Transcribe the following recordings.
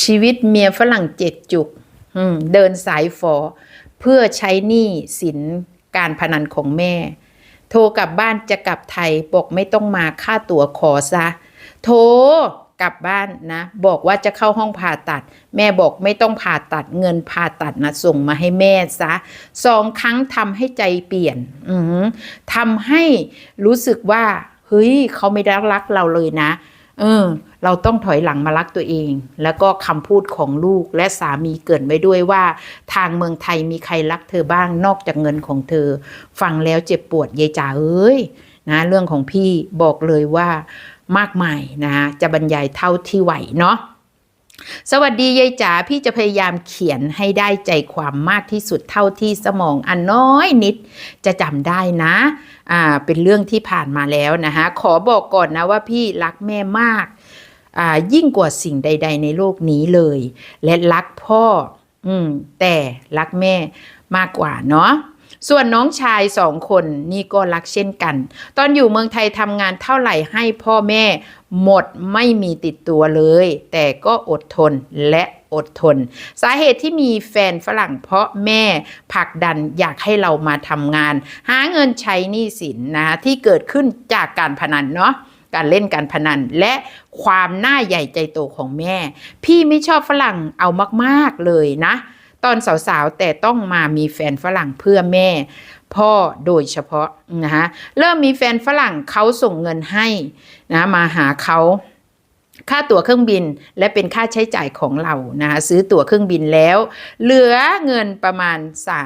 ชีวิตเมียฝรั่งเจ็ดจุกเดินสายฝอ เพื่อใช้หนี้สินการพนันของแม่ โทรกลับบ้านจะกลับไทยบอกไม่ต้องมาค่าตั๋วขอซะ โทรกลับบ้านนะ บอกว่าจะเข้าห้องผ่าตัด แม่บอกไม่ต้องผ่าตัดเงินผ่าตัดนะส่งมาให้แม่ซะสองครั้งทำให้ใจเปลี่ยนทำให้รู้สึกว่า เฮ้ยเขาไม่ได้รักเราเลยนะ เออ เราต้องถอยหลังมารักตัวเอง แล้วก็คำพูดของลูกและสามีเกรินไว้ด้วยว่า ทางเมืองไทยมีใครรักเธอบ้างนอกจากเงินของเธอ ฟังแล้วเจ็บปวดยายจ๋าเอ้ยนะเรื่องของพี่บอกเลยว่ามากมายนะจะบรรยายเท่าที่ไหวเนาะสวัสดียายจ๋าพี่จะพยายามเขียนให้ได้ใจความมากที่สุดเท่าที่สมองอันน้อยนิดจะจำได้นะอ่าเป็นเรื่องที่ผ่านมาแล้วนะคะขอบอกก่อนนะว่าพี่รักแม่มาก ยิ่งกว่าสิ่งใด ๆ ในโลกนี้เลย และรักพ่อ อืม แต่รักแม่มากกว่าเนาะส่วนน้องชายสองคนนี่ก็รักเช่นกัน ตอนอยู่เมืองไทยทำงานเท่าไหร่ให้พ่อแม่หมดไม่มีติดตัวเลย แต่ก็อดทนและอดทน สาเหตุที่มีแฟนฝรั่งเพราะแม่ผลักดันอยากให้เรามาทำงาน หาเงินใช้หนี้สินนะคะที่เกิดขึ้นจากการพนันเนาะ การเล่นการพนัน และความหน้าใหญ่ใจโตของแม่ พี่ไม่ชอบฝรั่งเอามากๆเลยนะ ตอนสาวๆ แต่ต้องมามีแฟนฝรั่งเพื่อแม่ พ่อโดยเฉพาะนะคะเริ่มมีแฟนฝรั่งเขาส่งเงินให้นะมาหาเขาค่าตั๋วเครื่องบินและเป็นค่าใช้จ่ายของเรานะคะซื้อตั๋วเครื่องบินแล้ว เหลือเงินประมาณ3า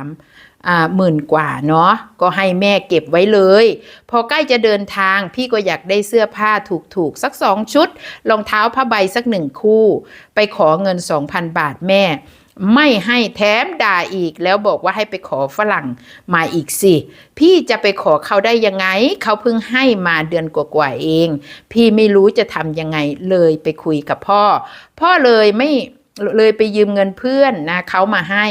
หมื่นกว่าเนาะก็ให้แม่เก็บไว้เลย พอใกล้จะเดินทางพี่ก็อยากได้เสื้อผ้าถูกๆ สักสองชุดรองเท้าผ้าใบสักหนึ่งคู่ ไปขอเงิน 2,000 บาทแม่ ไม่ให้แถมด่าอีกแล้วบอกว่าให้ไปขอฝรั่งมาอีกสิ พี่จะไปขอเขาได้ยังไง เขาเพิ่งให้มาเดือนกว่าๆเอง พี่ไม่รู้จะทำยังไงเลยไปคุยกับพ่อ พ่อเลยไม่ เลยไปยืมเงินเพื่อนนะเขามาให้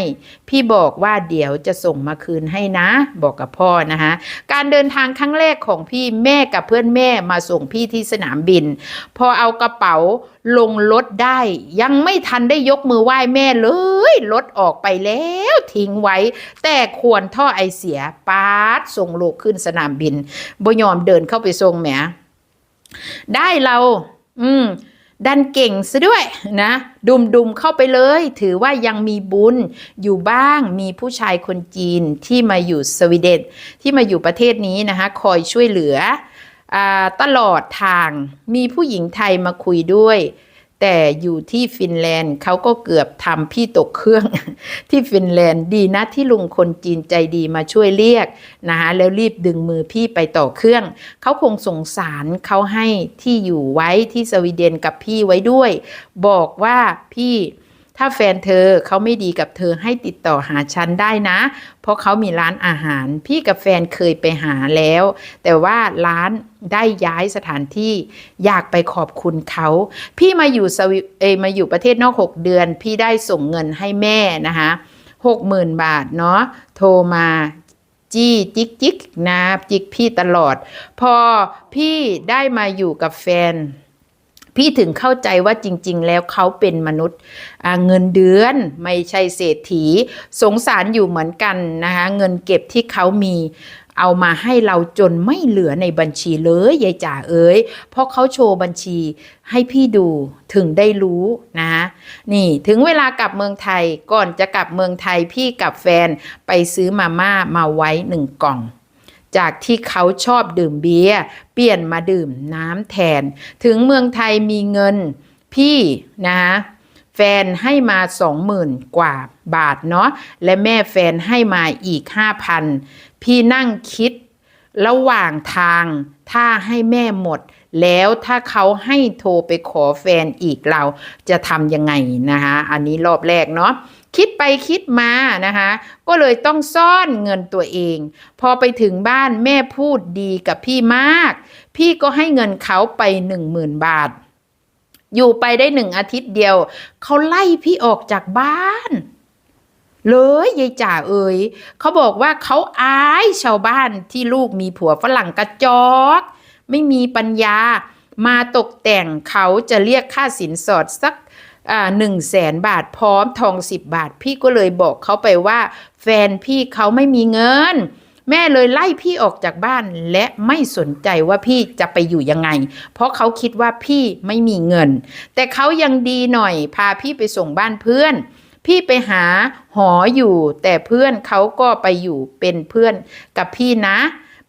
พี่บอกว่าเดี๋ยวจะส่งมาคืนให้นะ บอกกับพ่อนะคะการเดินทางครั้งแรกของพี่แม่กับเพื่อนแม่มาส่งพี่ที่สนามบิน พอเอากระเป๋าลงรถได้ ยังไม่ทันได้ยกมือไหว้แม่เลยรถออกไปแล้วทิ้งไว้ แต่ควรท่อไอเสียปาดส่งลูกขึ้นสนามบินบ่ยอมเดินเข้าไปส่งแหมได้เรา อืม ดันเก่งซะด้วยนะดุมดุมๆเข้าไปเลย ถือว่ายังมีบุญอยู่บ้างมีผู้ชายคนจีนที่มาอยู่สวีเดนที่มาอยู่ประเทศนี้นะคะคอยช่วยเหลืออตลอดทางมีผู้หญิงไทยมาคุยด้วย แต่อยู่ที่ฟินแลนด์เขาก็เกือบทำพี่ตกเครื่อง ที่ฟินแลนด์ดีนะที่ลุงคนจีนใจดีมาช่วยเรียกนะคะแล้วรีบดึงมือพี่ไปต่อเครื่อง เขาคงสงสารเขาให้ที่อยู่ไว้ที่สวีเดนกับพี่ไว้ด้วย บอกว่าพี่ ถ้าแฟนเธอเขาไม่ดีกับเธอให้ติดต่อหาฉันได้นะ เพราะเขามีร้านอาหาร พี่กับแฟนเคยไปหาแล้ว แต่ว่าร้านได้ย้ายสถานที่อยากไปขอบคุณเขา พี่มาอยู่สวิเอมาอยู่ประเทศนอก 6 เดือน พี่ได้ส่งเงินให้แม่นะคะหกหมื่นบาทเนาะโทรมาจี้จิกจิกนะจิกพี่ตลอด พอพี่ได้มาอยู่กับแฟน พี่ถึงเข้าใจว่าจริง ๆ แล้วเขาเป็นมนุษย์เงินเดือนไม่ใช่เศรษฐี สงสารอยู่เหมือนกันนะคะเงินเก็บที่เขามีเอามาให้เราจนไม่เหลือในบัญชีเลยยายจ๋าเอ้ยเพราะเขาโชว์บัญชีให้พี่ดูถึงได้รู้นะนี่ถึงเวลากลับเมืองไทยก่อนจะกลับเมืองไทยพี่กับแฟนไปซื้อมาม่ามาไว้หนึ่งกล่อง จากที่เขาชอบดื่มเบียร์เปลี่ยนมาดื่มน้ำแทน ถึงเมืองไทยมีเงินพี่นะแฟนให้มาสองหมื่นกว่าบาทเนาะและแม่แฟนให้มาอีกห้าพันพี่นั่งคิดระหว่างทางถ้าให้แม่หมด แล้วถ้าเขาให้โทรไปขอแฟนอีกเราจะทำยังไงนะคะอันนี้รอบแรกเนาะ คิดไปคิดมานะคะ ก็เลยต้องซ่อนเงินตัวเอง พอไปถึงบ้านแม่พูดดีกับพี่มาก พี่ก็ให้เงินเขาไปหนึ่งหมื่นบาท อยู่ไปได้หนึ่งอาทิตย์เดียว เขาไล่พี่ออกจากบ้านเลยยายจ่าเอ๋ยเขาบอกว่าเขาอายชาวบ้านที่ลูกมีผัวฝรั่งกระจอก ไม่มีปัญญา มาตกแต่งเขาจะเรียกค่าสินสอดสัก หนึ่งแสนบาทพร้อมทองสิบบาท พี่ก็เลยบอกเขาไปว่า แฟนพี่เขาไม่มีเงิน แม่เลยไล่พี่ออกจากบ้านและไม่สนใจว่าพี่จะไปอยู่ยังไง เพราะเขาคิดว่าพี่ไม่มีเงิน แต่เขายังดีหน่อย พาพี่ไปส่งบ้านเพื่อน พี่ไปหาหออยู่ แต่เพื่อนเขาก็ไปอยู่เป็นเพื่อนกับพี่นะ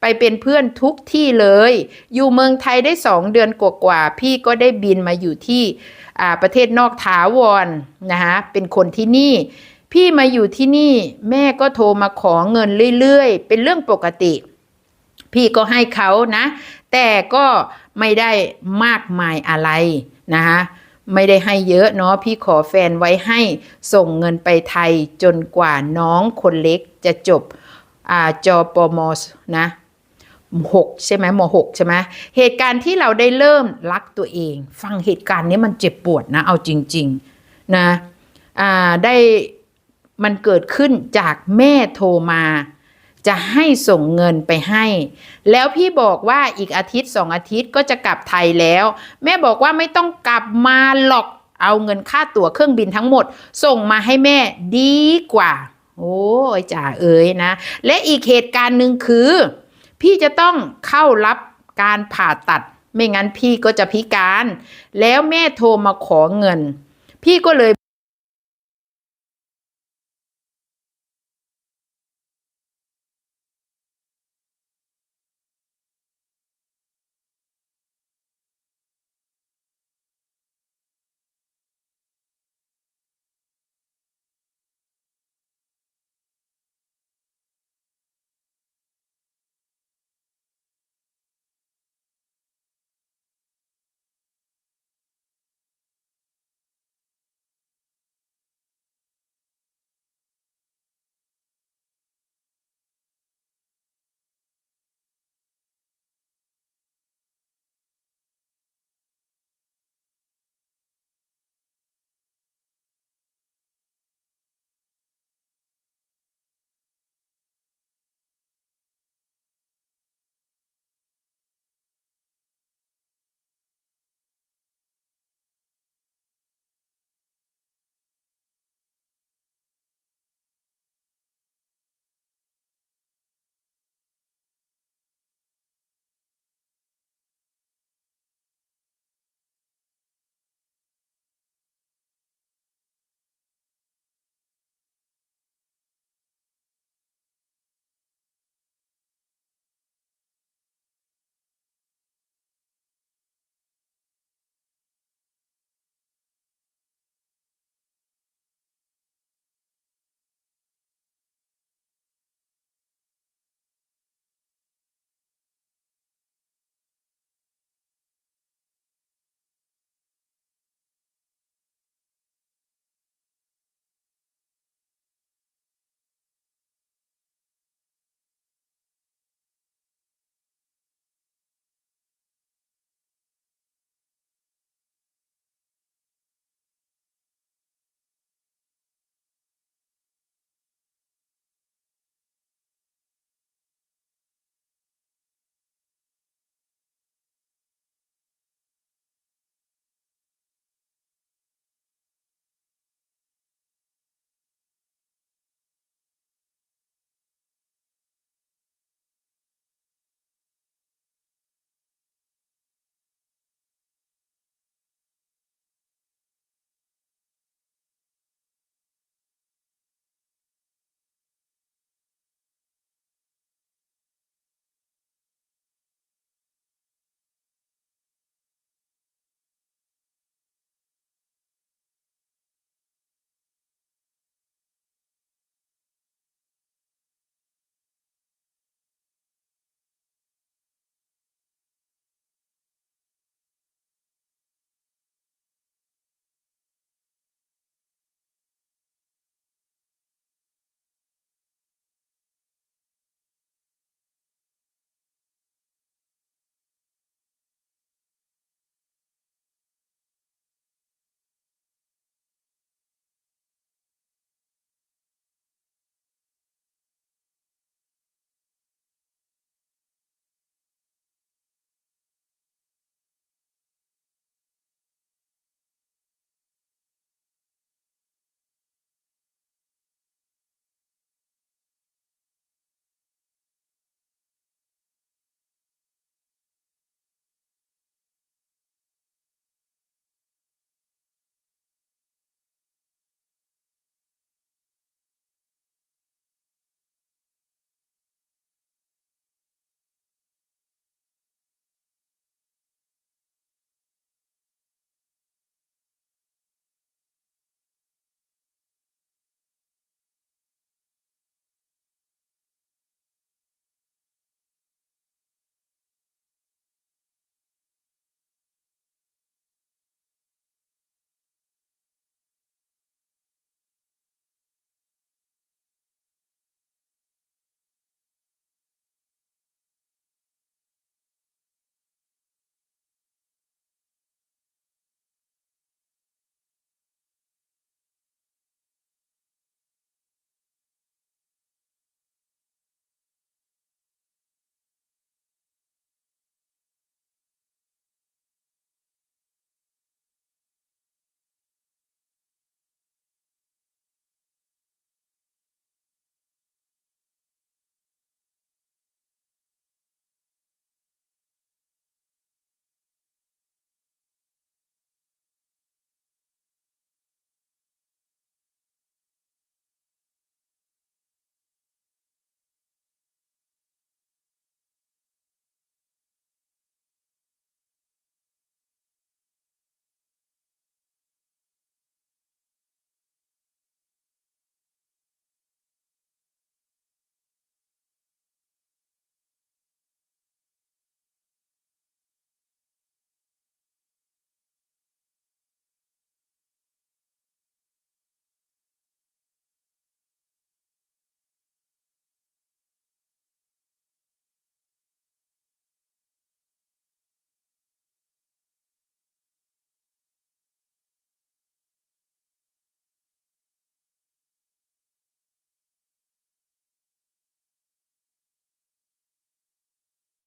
ไปเป็นเพื่อนทุกที่เลย อยู่เมืองไทยได้สองเดือนกว่าๆ พี่ก็ได้บินมาอยู่ที่ ประเทศนอกถาวรนะคะเป็นคนที่นี่ พี่มาอยู่ที่นี่แม่ก็โทรมาขอเงินเรื่อยๆ เป็นเรื่องปกติ พี่ก็ให้เขานะ แต่ก็ไม่ได้มากมายอะไรนะคะไม่ได้ให้เยอะเนาะพี่ขอแฟนไว้ให้ส่งเงินไปไทยจนกว่าน้องคนเล็กจะจบอ่าจอปมนะ หกใช่ไหมมหกใช่ไหมเหตุการณ์ที่เราได้เริ่มรักตัวเอง ฟังเหตุการณ์นี้มันเจ็บปวดนะ เอาจริง ๆ นะอ่าได้มันเกิดขึ้นจากแม่โทรมา จะให้ส่งเงินไปให้ แล้วพี่บอกว่าอีกอาทิตย์สองอาทิตย์ก็จะกลับไทยแล้ว แม่บอกว่าไม่ต้องกลับมาหรอกเอาเงินค่าตั๋วเครื่องบินทั้งหมด ส่งมาให้แม่ดีกว่า โอ้ยจ่าเอ๋ยนะ และอีกเหตุการณ์หนึ่งคือ พี่จะต้องเข้ารับการผ่าตัด ไม่งั้นพี่ก็จะพิการ แล้วแม่โทรมาขอเงิน พี่ก็เลย